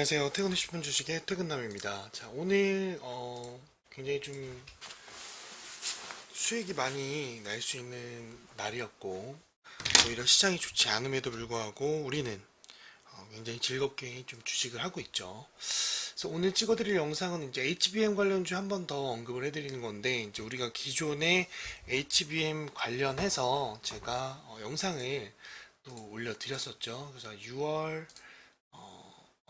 안녕하세요. 퇴근 10분 주식의 퇴근남입니다. 자, 오늘, 어, 굉장히 좀 수익이 많이 날 수 있는 날이었고, 오히려 시장이 좋지 않음에도 불구하고 우리는 어, 굉장히 즐겁게 좀 주식을 하고 있죠. 그래서 오늘 찍어드릴 영상은 이제 HBM 관련주 한 번 더 언급을 해드리는 건데, 이제 우리가 기존에 HBM 관련해서 제가 어, 영상을 또 올려드렸었죠. 그래서 6월 어,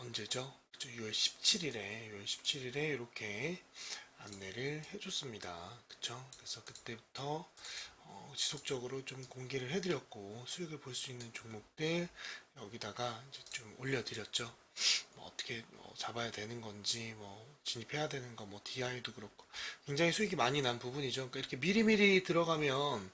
언제죠? 그죠? 6월 17일에 6월 17일에 이렇게 안내를 해줬습니다. 그쵸? 그래서 그때부터 어, 지속적으로 좀 공개를 해드렸고 수익을 볼 수 있는 종목들 여기다가 이제 좀 올려드렸죠. 뭐 어떻게 어, 잡아야 되는 건지 뭐 진입해야 되는 거 뭐 DI도 그렇고 굉장히 수익이 많이 난 부분이죠. 그러니까 이렇게 미리미리 들어가면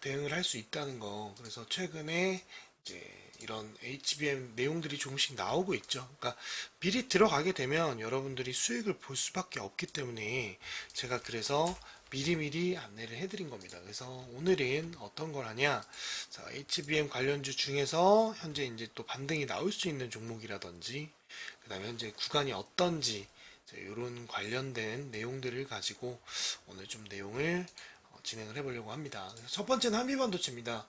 대응을 할 수 있다는 거. 그래서 최근에 이제 이런 HBM 내용들이 조금씩 나오고 있죠. 그러니까 미리 들어가게 되면 여러분들이 수익을 볼 수밖에 없기 때문에 제가 그래서 미리미리 안내를 해드린 겁니다. 그래서 오늘은 어떤 걸 하냐. 자, HBM 관련주 중에서 현재 이제 또 반등이 나올 수 있는 종목이라든지, 그 다음에 현재 구간이 어떤지, 이런 관련된 내용들을 가지고 오늘 좀 내용을 어, 진행을 해보려고 합니다. 첫 번째는 한미반도체입니다.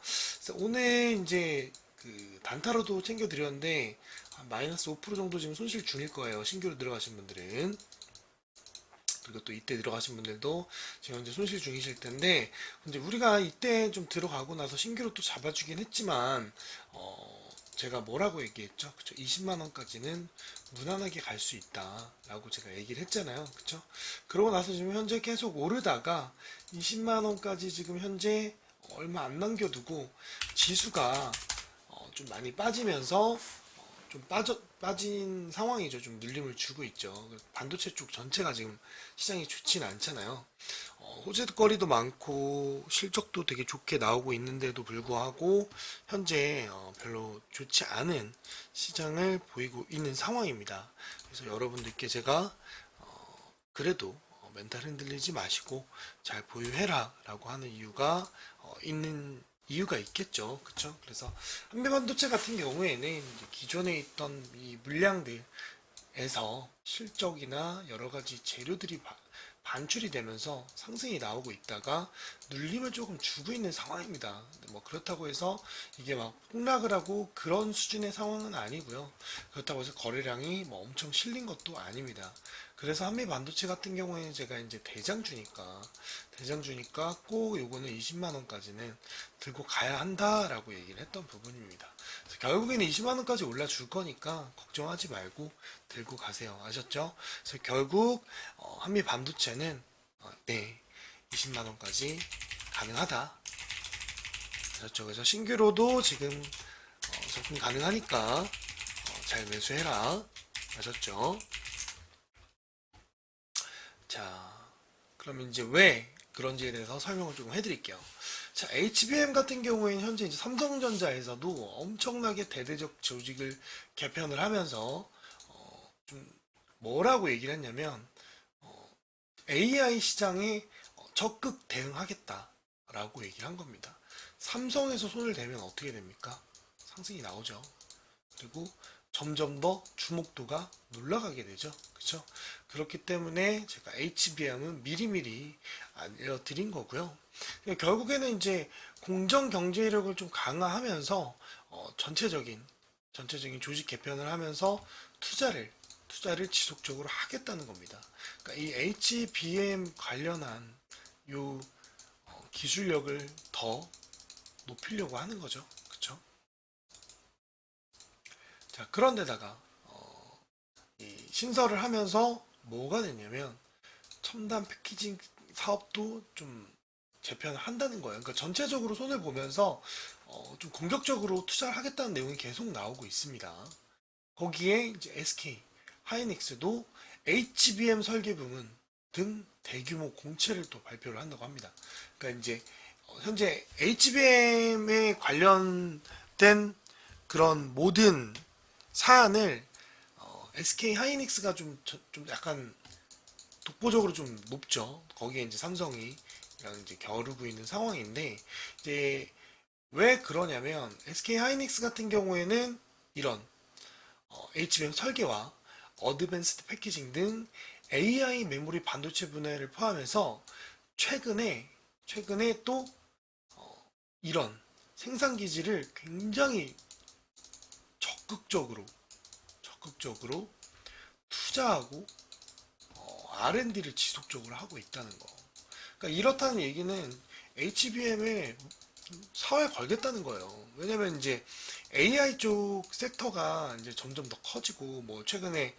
오늘 이제 그 단타로도 챙겨드렸는데 한 마이너스 5% 정도 지금 손실 중일 거예요. 신규로 들어가신 분들은. 그리고 또 이때 들어가신 분들도 지금 현재 손실 중이실 텐데 근데 우리가 이때 좀 들어가고 나서 신규로 또 잡아주긴 했지만 어 제가 뭐라고 얘기했죠? 그쵸? 20만 원까지는 무난하게 갈 수 있다라고 제가 얘기를 했잖아요. 그쵸? 그러고 나서 지금 현재 계속 오르다가 20만 원까지 지금 현재 얼마 안 남겨두고 지수가 어, 좀 많이 빠지면서 어, 좀 빠져 빠진 상황이죠. 좀 눌림을 주고 있죠. 반도체 쪽 전체가 지금 시장이 좋지는 않잖아요. 어, 호재거리도 많고 실적도 되게 좋게 나오고 있는데도 불구하고 현재 어, 별로 좋지 않은 시장을 보이고 있는 상황입니다. 그래서 여러분들께 제가 어, 그래도 어, 멘탈 흔들리지 마시고 잘 보유해라 라고 하는 이유가 어, 있는 이유가 있겠죠. 그쵸? 그래서 한미반도체 같은 경우에는 기존에 있던 이 물량들에서 실적이나 여러 가지 재료들이 바- 반출이 되면서 상승이 나오고 있다가 눌림을 조금 주고 있는 상황입니다. 뭐 그렇다고 해서 이게 막 폭락을 하고 그런 수준의 상황은 아니고요. 그렇다고 해서 거래량이 뭐 엄청 실린 것도 아닙니다. 그래서 한미 반도체 같은 경우에는 제가 이제 대장주니까 대장주니까 꼭 요거는 20만 원까지는 들고 가야 한다라고 얘기를 했던 부분입니다. 결국에는 20만 원까지 올라줄 거니까 걱정하지 말고 들고 가세요. 아셨죠? 그래서 결국 어, 한미 반도체는 어, 네 20만 원까지 가능하다. 아셨죠? 그래서 신규로도 지금 어, 접근 가능하니까 어, 잘 매수해라. 아셨죠? 자, 그럼 이제 왜 그런지에 대해서 설명을 조금 해드릴게요. 자, HBM 같은 경우에는 현재 이제 삼성전자에서도 엄청나게 대대적 조직을 개편을 하면서 어, 좀 뭐라고 얘기를 했냐면 어, AI 시장에 어, 적극 대응하겠다라고 얘기를 한 겁니다. 삼성에서 손을 대면 어떻게 됩니까? 상승이 나오죠. 그리고 점점 더 주목도가 올라가게 되죠. 그렇죠? 그렇기 때문에 제가 HBM은 미리미리 알려드린 거고요. 결국에는 이제 공정 경제력을 좀 강화하면서 어, 전체적인 전체적인 조직 개편을 하면서 투자를 투자를 지속적으로 하겠다는 겁니다. 그러니까 이 HBM 관련한 요 어, 기술력을 더 높이려고 하는 거죠. 자, 그런데다가 어, 이 신설을 하면서 뭐가 됐냐면 첨단 패키징 사업도 좀 재편을 한다는 거예요. 그러니까 전체적으로 손을 보면서 어, 좀 공격적으로 투자를 하겠다는 내용이 계속 나오고 있습니다. 거기에 이제 SK 하이닉스도 HBM 설계 부문 등 대규모 공채를 또 발표를 한다고 합니다. 그러니까 이제 어, 현재 HBM에 관련된 그런 모든 사안을 어, SK 하이닉스가 좀, 저- 좀 약간 독보적으로 좀 높죠. 거기에 이제 삼성이 랑 이제 겨루고 있는 상황인데 이제 왜 그러냐면 SK 하이닉스 같은 경우에는 이런 어, HBM 설계와 어드밴스드 패키징 등 AI 메모리 반도체 분야를 포함해서 최근에 최근에 또 어, 이런 생산 기지를 굉장히 적극적으로 적극적으로 투자하고 어, R&D를 지속적으로 하고 있다는 거. 그러니까 이렇다는 얘기는 HBM에 사활 걸겠다는 거예요. 왜냐면 이제 AI 쪽 섹터가 이제 점점 더 커지고 뭐 최근에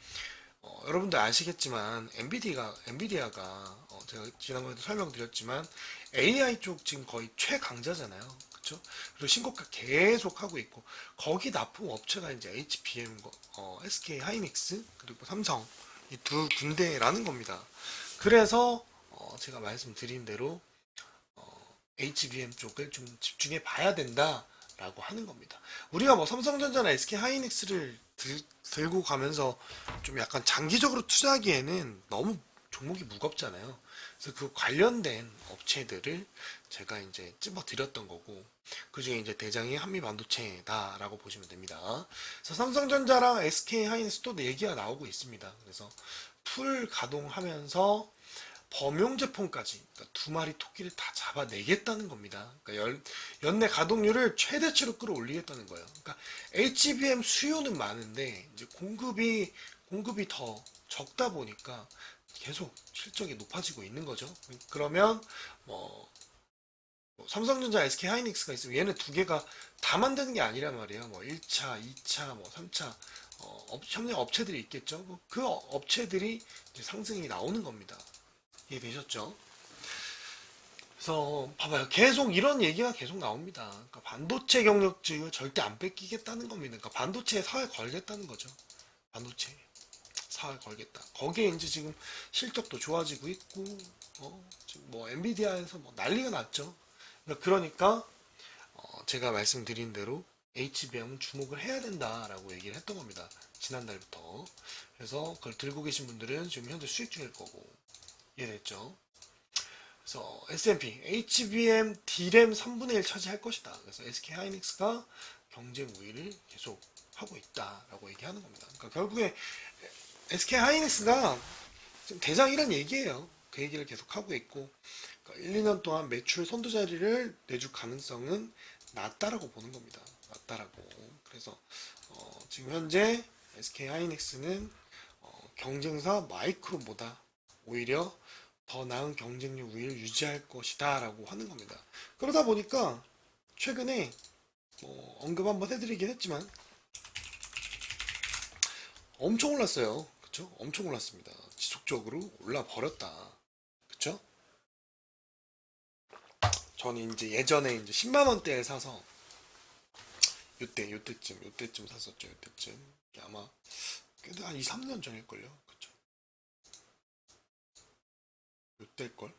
어, 여러분들 아시겠지만 엔비디아가 엔비디아가 어, 제가 지난번에도 설명드렸지만 AI 쪽 지금 거의 최강자잖아요. 그렇죠? 그리고 신고가 계속 하고 있고 거기 납품 업체가 이제 HBM, 어, SK 하이닉스 그리고 삼성 이 두 군데라는 겁니다. 그래서 어, 제가 말씀드린 대로 어, HBM 쪽을 좀 집중해 봐야 된다라고 하는 겁니다. 우리가 뭐 삼성전자나 SK 하이닉스를 들, 들고 가면서 좀 약간 장기적으로 투자하기에는 너무 종목이 무겁잖아요. 그래서 그 관련된 업체들을 제가 이제 찝어 드렸던 거고 그 중에 이제 대장이 한미 반도체다라고 보시면 됩니다. 그래서 삼성전자랑 SK 하이닉스도 얘기가 나오고 있습니다. 그래서 풀 가동하면서 범용 제품까지 그러니까 두 마리 토끼를 다 잡아내겠다는 겁니다. 그러니까 연, 연내 가동률을 최대치로 끌어올리겠다는 거예요. 그러니까 HBM 수요는 많은데 이제 공급이 공급이 더 적다 보니까 계속 실적이 높아지고 있는 거죠. 그러면 뭐, 뭐 삼성전자, SK 하이닉스가 있으면 얘네 두 개가 다 만드는 게 아니란 말이에요. 뭐 1차, 2차, 뭐 3차 어, 업, 협력 업체들이 있겠죠. 그 업체들이 상승이 나오는 겁니다. 이해되셨죠? 그래서 봐봐요. 계속 이런 얘기가 계속 나옵니다. 그러니까 반도체 경력직을 절대 안 뺏기겠다는 겁니다. 그러니까 반도체에 사회 걸겠다는 거죠. 반도체 사회 걸겠다. 거기에 이제 지금 실적도 좋아지고 있고, 어, 지금 뭐 엔비디아에서 뭐 난리가 났죠. 그러니까, 그러니까 어, 제가 말씀드린 대로 HBM은 주목을 해야 된다라고 얘기를 했던 겁니다. 지난달부터. 그래서 그걸 들고 계신 분들은 지금 현재 수익 중일 거고. 이해됐죠? 그래서 S&P, HBM, D램 3분의 1 차지할 것이다. 그래서 SK 하이닉스가 경쟁 우위를 계속 하고 있다라고 얘기하는 겁니다. 그러니까 결국에 SK 하이닉스가 지금 대장이란 얘기예요. 그 얘기를 계속 하고 있고 그러니까 1, 2년 동안 매출 선두 자리를 내줄 가능성은 낮다라고 보는 겁니다. 낮다라고. 그래서 어, 지금 현재 SK 하이닉스는 어, 경쟁사 마이크론보다 오히려 더 나은 경쟁력 우위를 유지할 것이다 라고 하는 겁니다. 그러다 보니까 최근에 뭐 언급 한번 해드리긴 했지만 엄청 올랐어요. 그쵸? 엄청 올랐습니다. 지속적으로 올라 버렸다. 그쵸? 저는 이제 예전에 이제 10만원대에 사서 요때, 요때쯤, 요때쯤 샀었죠. 요때쯤. 아마 그래도 한 2, 3년 전일걸요. 그쵸? 요때걸?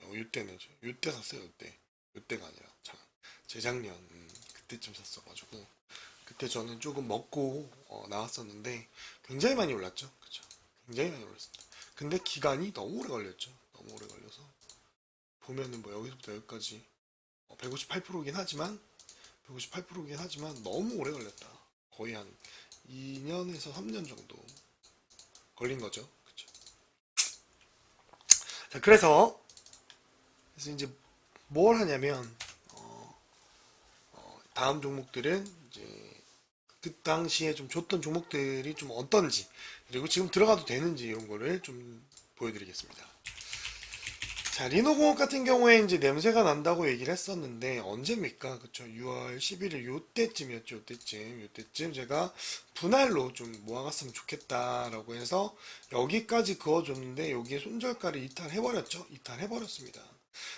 어, 요때는 저- 요때 샀어요. 요때. 요때가 아니라 자, 재작년 음, 그때쯤 샀어가지고 그때 저는 조금 먹고 어, 나왔었는데 굉장히 많이 올랐죠. 그쵸? 굉장히 많이 올랐습니다. 근데 기간이 너무 오래 걸렸죠. 너무 오래 걸려서 보면은 뭐 여기서부터 여기까지 158%긴 하지만 158%긴 하지만 너무 오래 걸렸다. 거의 한 2년에서 3년 정도 걸린 거죠. 그쵸? 자, 그래서 그래서 이제 뭘 하냐면 어, 어, 다음 종목들은 이제 그 당시에 좀 줬던 종목들이 좀 어떤지 그리고 지금 들어가도 되는지 이런 거를 좀 보여드리겠습니다. 자, 리노공업 같은 경우에 이제 냄새가 난다고 얘기를 했었는데 언제입니까? 그쵸? 6월 11일 요때쯤이었죠. 요때쯤. 요때쯤 제가 분할로 좀 모아갔으면 좋겠다라고 해서 여기까지 그어줬는데 여기에 손절가를 이탈해버렸죠. 이탈해버렸습니다.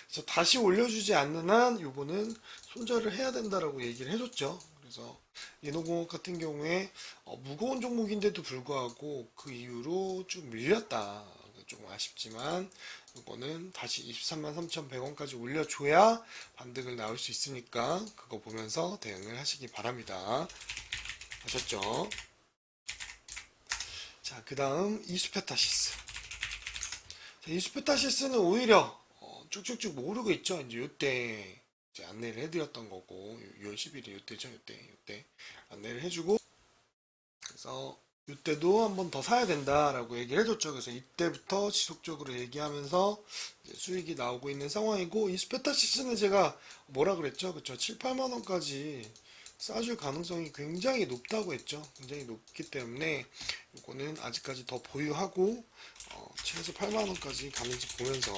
그래서 다시 올려주지 않는 한 요거는 손절을 해야 된다라고 얘기를 해줬죠. 그래서 리노공업 같은 경우에 어, 무거운 종목인데도 불구하고 그 이후로 좀 밀렸다. 조금 아쉽지만 이거는 다시 23만 3,100원까지 올려줘야 반등을 나올 수 있으니까 그거 보면서 대응을 하시기 바랍니다. 아셨죠? 자, 그 다음 이수페타시스. 자, 이수페타시스는 오히려 어, 쭉쭉쭉 오르고 있죠. 이제 요때 이제 안내를 해드렸던 거고 6월 10일이 요때죠. 요때 요때 안내를 해주고 그래서 이때도 한 번 더 사야 된다라고 얘기를 해줬죠. 그래서 이때부터 지속적으로 얘기하면서 수익이 나오고 있는 상황이고 이 스페타 시즌에 제가 뭐라 그랬죠? 그쵸? 7, 8만 원까지 싸줄 가능성이 굉장히 높다고 했죠. 굉장히 높기 때문에 이거는 아직까지 더 보유하고 어, 최소 8만 원까지 가는지 보면서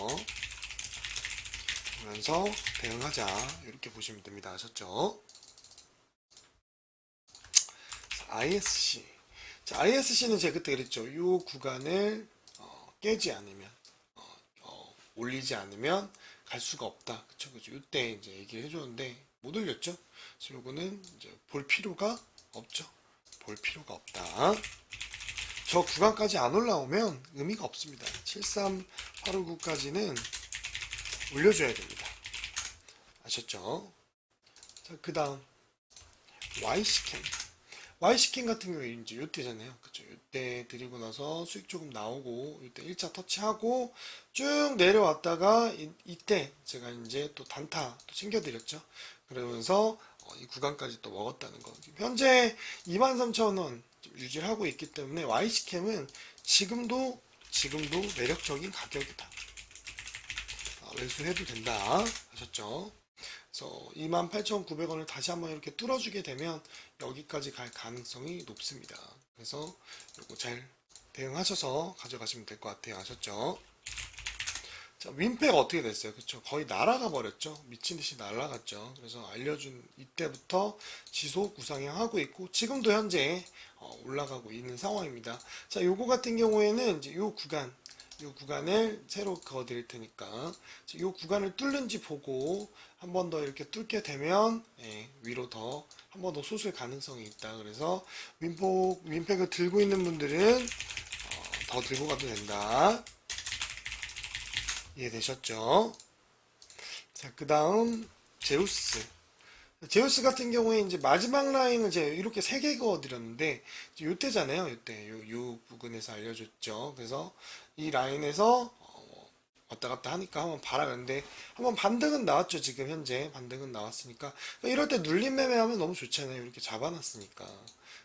보면서 대응하자 이렇게 보시면 됩니다. 아셨죠? ISC 자, ISC는 제가 그때 그랬죠. 이 구간을 어, 깨지 않으면 어, 어, 올리지 않으면 갈 수가 없다. 그쵸, 그쵸. 이때 이제 얘기를 해줬는데 못 올렸죠. 그래서 요거는 이제 볼 필요가 없죠. 볼 필요가 없다. 저 구간까지 안 올라오면 의미가 없습니다. 73859까지는 올려줘야 됩니다. 아셨죠? 자, 그 다음 Y스캔. Y스캔 같은 경우에 이제 요때잖아요. 그쵸? 요때 드리고 나서 수익 조금 나오고, 요때 1차 터치하고, 쭉 내려왔다가, 이, 이때 제가 이제 또 단타 또 챙겨드렸죠. 그러면서 어, 이 구간까지 또 먹었다는 거. 현재 23,000원 유지를 하고 있기 때문에 Y스캔은 지금도, 지금도 매력적인 가격이다. 아, 매수해도 된다. 아셨죠? 그래서 28,900원을 다시 한번 이렇게 뚫어주게 되면 여기까지 갈 가능성이 높습니다. 그래서 이거 잘 대응하셔서 가져가시면 될 것 같아요. 아셨죠? 자, 윈패가 어떻게 됐어요? 그쵸? 거의 날아가 버렸죠? 미친 듯이 날아갔죠? 그래서 알려준 이때부터 지속 우상향하고 있고, 지금도 현재 어, 올라가고 있는 상황입니다. 자, 요거 같은 경우에는 이제 요 구간, 요 구간을 새로 그어 드릴 테니까, 요 구간을 뚫는지 보고, 한 번 더 이렇게 뚫게 되면, 예, 위로 더, 한 번더 솟을 가능성이 있다. 그래서 윈폭, 윈팩을 들고 있는 분들은, 어, 더 들고 가도 된다. 이해되셨죠? 자, 그 다음, 제우스. 제우스 같은 경우에 이제 마지막 라인을 제가 이렇게 세 개 그어드렸는데, 요때잖아요. 요때. 요, 요 부근에서 알려줬죠. 그래서 이 라인에서 어, 왔다 갔다 하니까 한번. 그런데 한번 반등은 나왔죠. 지금 현재. 반등은 나왔으니까. 그러니까 이럴 때 눌림 매매하면 너무 좋잖아요. 이렇게 잡아놨으니까.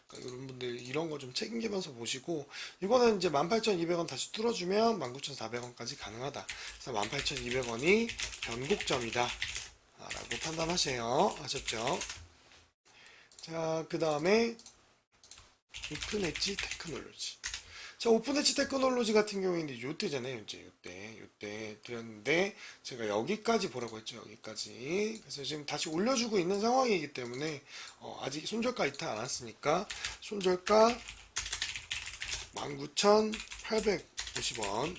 그러니까 이런 분들 이런 거 좀 책임지면서 보시고 이거는 이제 18,200원 다시 뚫어주면 19,400원까지 가능하다. 그래서 18,200원이 변곡점이다. 아, 라고 판단하세요. 아셨죠? 자, 그 다음에 오픈 엣지 테크놀로지. 자, 오픈 엣지 테크놀로지 같은 경우에는 요때잖아요. 이제 요때, 요때 드렸는데 제가 여기까지 보라고 했죠. 여기까지. 그래서 지금 다시 올려주고 있는 상황이기 때문에 어, 아직 손절가 이탈 안 왔으니까 손절가 19,850원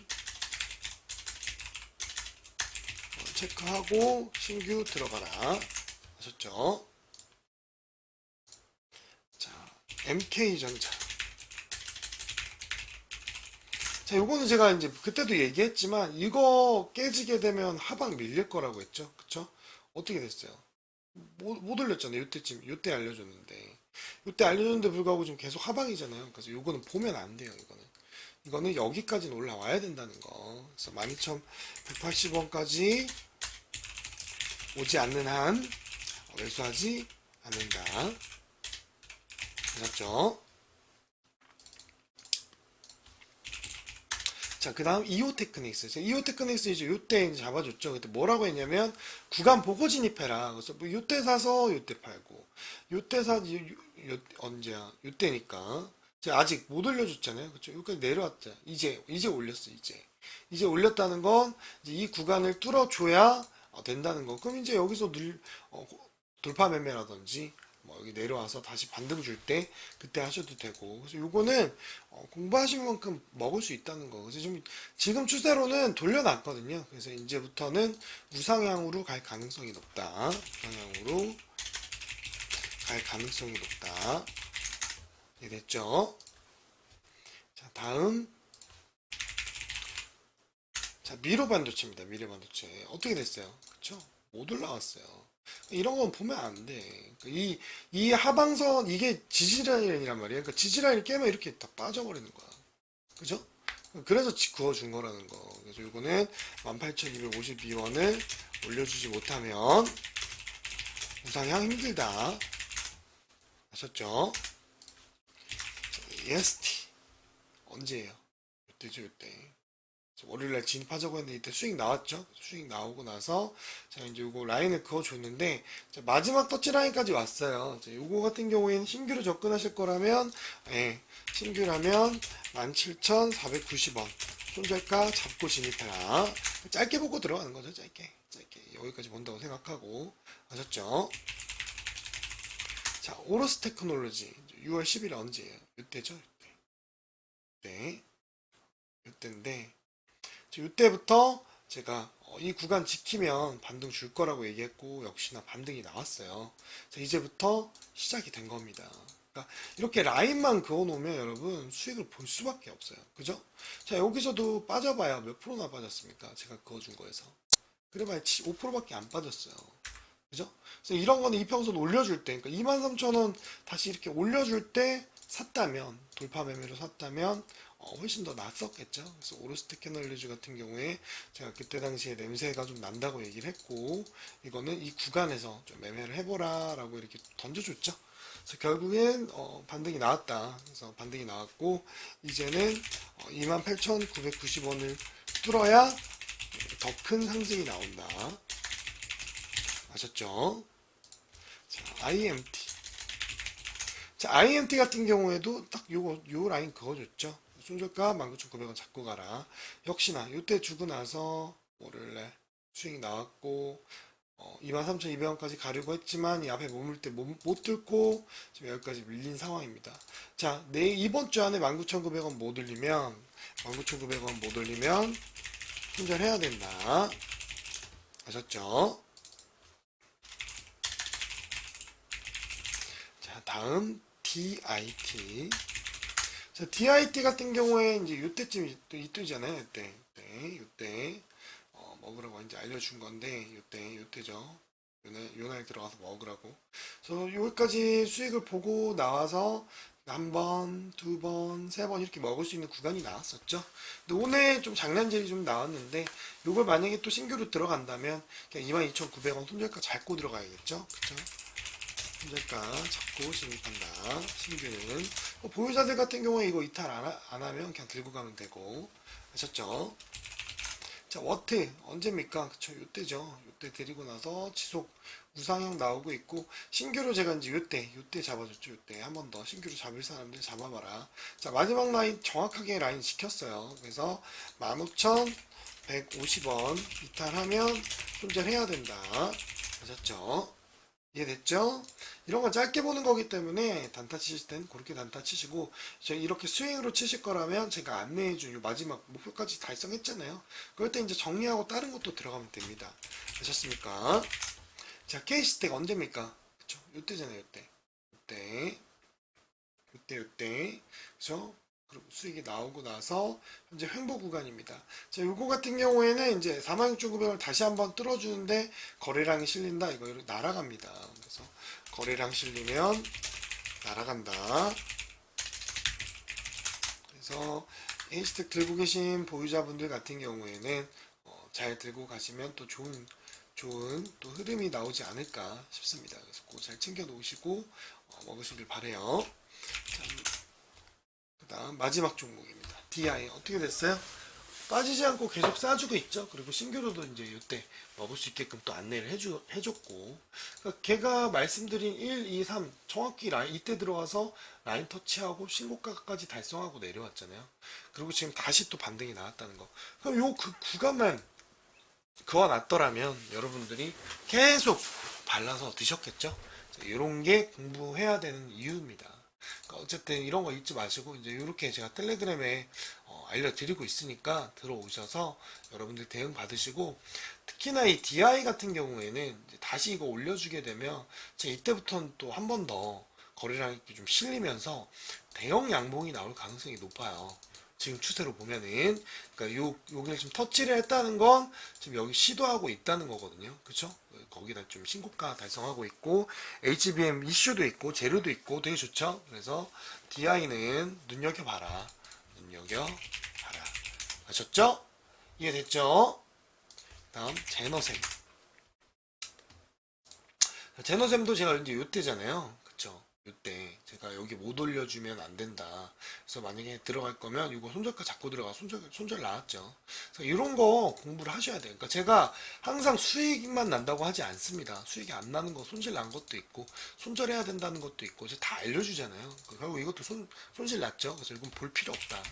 체크하고 신규 들어가라 하셨죠? 자, MK전자. 자, 요거는 제가 이제 그때도 얘기했지만 이거 깨지게 되면 하방 밀릴 거라고 했죠. 그쵸? 어떻게 됐어요? 못, 못 올렸잖아요. 요때쯤, 요때 알려줬는데. 요때 알려줬는데 불구하고 지금 계속 하방이잖아요. 그래서 요거는 보면 안 돼요. 이거는. 이거는 여기까지는 올라와야 된다는 거. 그래서 12,180원까지 오지 않는 한 매수하지 않는다. 아셨죠? 자, 그 다음 이오 테크닉스. 이오 테크닉스 이제 요때 이제 잡아줬죠. 그때 뭐라고 했냐면 구간 보고 진입해라. 그래서 뭐 요때 사서 요때 팔고 요때 사 요, 요, 언제야? 요때니까. 아직 못 올려줬잖아요. 그쵸? 여기까지 내려왔죠. 이제 이제 올렸어. 이제 이제 올렸다는 건 이 구간을 뚫어줘야 어, 된다는 거. 그럼 이제 여기서 늘 어, 돌파 매매라든지 뭐 여기 내려와서 다시 반등 줄 때 그때 하셔도 되고. 그래서 요거는 어, 공부하신 만큼 먹을 수 있다는 거. 그래서 지금 지금 추세로는 돌려놨거든요. 그래서 이제부터는 우상향으로 갈 가능성이 높다. 우상향으로 갈 가능성이 높다. 이해됐죠? 자 다음. 자 미로 반도체입니다. 미로 반도체. 어떻게 됐어요? 그쵸? 못 올라왔어요 이런 건 보면 안 돼. 이, 이 하방선, 이게 지지라인이란 말이에요. 그러니까 지지라인을 깨면 이렇게 다 빠져버리는 거야. 그죠? 그래서 지- 그어준 거라는 거. 그래서 이거는 18,252원을 올려주지 못하면 우상향 힘들다. 아셨죠? EST 언제예요? 이때죠 이때. 월요일날 진입하자고 했는데 이때 수익 나왔죠? 수익 나오고 나서 자 이제 요거 라인을 그어줬는데 자, 마지막 터치 라인까지 왔어요. 자, 요거 같은 경우에는 신규로 접근하실 거라면 예, 신규라면 17,490원 손절가 잡고 진입해라. 짧게 보고 들어가는 거죠, 짧게. 짧게. 여기까지 본다고 생각하고. 아셨죠? 자, 오로스 테크놀로지. 6월 10일 언제예요? 이때죠? 이때. 네. 이때인데, 이때부터 제가 어, 이 구간 지키면 반등 줄 거라고 얘기했고, 역시나 반등이 나왔어요. 자, 이제부터 시작이 된 겁니다. 그러니까 이렇게 라인만 그어놓으면 여러분 수익을 볼 수밖에 없어요. 그죠? 자, 여기서도 빠져봐야 몇 프로나 빠졌습니까? 제가 그어준 거에서. 그래봐야 5%밖에 안 빠졌어요. 그죠? 그래서 이런 거는 이평선 올려줄 때, 그러니까 23,000원 다시 이렇게 올려줄 때 샀다면, 돌파 매매로 샀다면, 어, 훨씬 더 낫었겠죠? 그래서 오로스트 캐널리즈 같은 경우에 제가 그때 당시에 냄새가 좀 난다고 얘기를 했고, 이거는 이 구간에서 좀 매매를 해보라 라고 이렇게 던져줬죠? 그래서 결국엔 어, 반등이 나왔다. 그래서 반등이 나왔고, 이제는 어, 28,990원을 뚫어야 더 큰 상승이 나온다. 아셨죠? 자, IMT. 자, IMT 같은 경우에도 딱 요거, 요 라인 그어줬죠. 손절가 19,900원 잡고 가라. 역시나, 요때 주고 나서, 월요일날 수익 나왔고, 어, 23,200원까지 가려고 했지만, 이 앞에 머물 때 못, 못 뚫고, 지금 여기까지 밀린 상황입니다. 자, 내 이번 주 안에 19,900원 못 올리면, 19,900원 못 올리면, 손절해야 된다. 아셨죠? 자, 다음 DIT. 자, DIT 같은 경우에 이제 이때쯤 또 이때잖아요. 이때, 이때, 이때 어, 먹으라고 이제 알려준 건데 이때, 이때죠. 요날, 요날 들어가서 먹으라고. 그래서 여기까지 수익을 보고 나와서 한 번, 두 번, 세 번 이렇게 먹을 수 있는 구간이 나왔었죠. 근데 오늘 좀 장난질이 좀 나왔는데 요걸 만약에 또 신규로 들어간다면 그냥 22,900원 손절가 잡고 들어가야겠죠. 그쵸? 손절가 잡고 진입한다. 신규는 어, 보유자들 같은 경우에 이거 이탈 안, 하, 안 하면 그냥 들고 가면 되고 아셨죠? 자 워트 언제입니까? 그쵸 요때죠. 요때 드리고 나서 지속 우상향 나오고 있고 신규로 제가 이제 요때 요때 잡아줬죠 요때 한 번 더 신규로 잡을 사람들 잡아봐라 자 마지막 라인 정확하게 라인 지켰어요 그래서 15,150원 이탈하면 손절해야 된다 아셨죠 이해됐죠? 이런 건 짧게 보는 거기 때문에 단타 치실 땐 그렇게 단타 치시고 저 이렇게 스윙으로 치실 거라면 제가 안내해준 요 마지막 목표까지 달성했잖아요. 그럴 때 이제 정리하고 다른 것도 들어가면 됩니다. 아셨습니까? 자, 케이스텍 언제입니까? 그쵸? 요때잖아요, 요때. 요때. 요때, 요때. 그리고 수익이 나오고 나서 현재 횡보 구간입니다. 자, 요거 같은 경우에는 이제 46,900을 다시 한번 뚫어주는데 거래량이 실린다. 이거 날아갑니다. 그래서 거래량 실리면 날아간다. 그래서 헤이스텍 들고 계신 보유자분들 같은 경우에는 어, 잘 들고 가시면 또 좋은 좋은 또 흐름이 나오지 않을까 싶습니다. 그래서 잘 챙겨 놓으시고 어, 먹으시길 바래요. 자, 그다음 마지막 종목입니다. DI 어떻게 됐어요? 빠지지 않고 계속 싸주고 있죠. 그리고 신규로도 이제 이때 먹을 수 있게끔 또 안내를 해주, 해줬고. 그러니까 걔가 말씀드린 1, 2, 3 정확히 라인, 이때 들어가서 라인 터치하고 신고가까지 달성하고 내려왔잖아요. 그리고 지금 다시 또 반등이 나왔다는 거. 그럼 요 그 구간만 그어놨더라면 여러분들이 계속 발라서 드셨겠죠? 이런 게 공부해야 되는 이유입니다. 그러니까 어쨌든 이런 거 잊지 마시고 이제 이렇게 제가 텔레그램에 어, 알려드리고 있으니까 들어오셔서 여러분들 대응 받으시고 특히나 이 DI 같은 경우에는 다시 이거 올려주게 되면 제가 이때부터는 또 한 번 더 거래량이 좀 실리면서 대형 양봉이 나올 가능성이 높아요. 지금 추세로 보면은 그러니까 요 여기를 지금 터치를 했다는 건 지금 여기 시도하고 있다는 거거든요. 그렇죠? 거기다 좀 신고가 달성하고 있고 HBM 이슈도 있고 재료도 있고 되게 좋죠. 그래서 DI는 눈여겨 봐라. 눈여겨 봐라. 아셨죠? 이해됐죠? 다음 제너셈. 제너셈도 제가 이제 요때잖아요. 그쵸? 요때 제가 여기 못 올려주면 안 된다. 그래서 만약에 들어갈 거면 이거 손절가 잡고 들어가 손절 손절 나왔죠. 그래서 이런 거 공부를 하셔야 돼요. 그러니까 제가 항상 수익만 난다고 하지 않습니다. 수익이 안 나는 거 손실 난 것도 있고 손절해야 된다는 것도 있고 제가 다 알려주잖아요. 그 결국 이것도 손 손실 났죠. 그래서 이건 볼 필요 없다.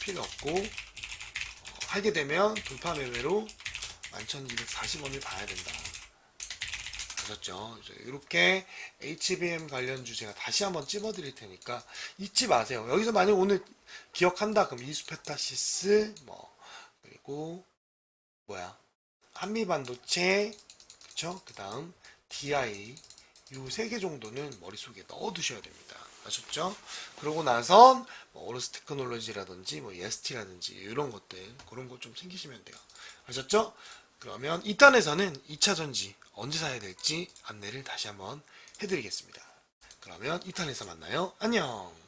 필요 없고 어, 하게 되면 돌파 매매로 11,240원을 봐야 된다. 아셨죠? 이제 이렇게 HBM 관련주 제가 다시 한번 찝어 드릴 테니까 잊지 마세요. 여기서 만약 오늘 기억한다 그럼 이수페타시스 뭐 그리고 뭐야 한미반도체 그쵸? 그 다음 DI 요세개 정도는 머릿속에 넣어 두셔야 됩니다. 아셨죠? 그러고 나선 뭐 오르스 테크놀로지라든지 뭐 예스티라든지 이런 것들 그런 거좀 챙기시면 돼요. 아셨죠? 그러면 2탄에서는 2차 전지 언제 사야 될지 안내를 다시 한번 해드리겠습니다. 그러면 2탄에서 만나요. 안녕!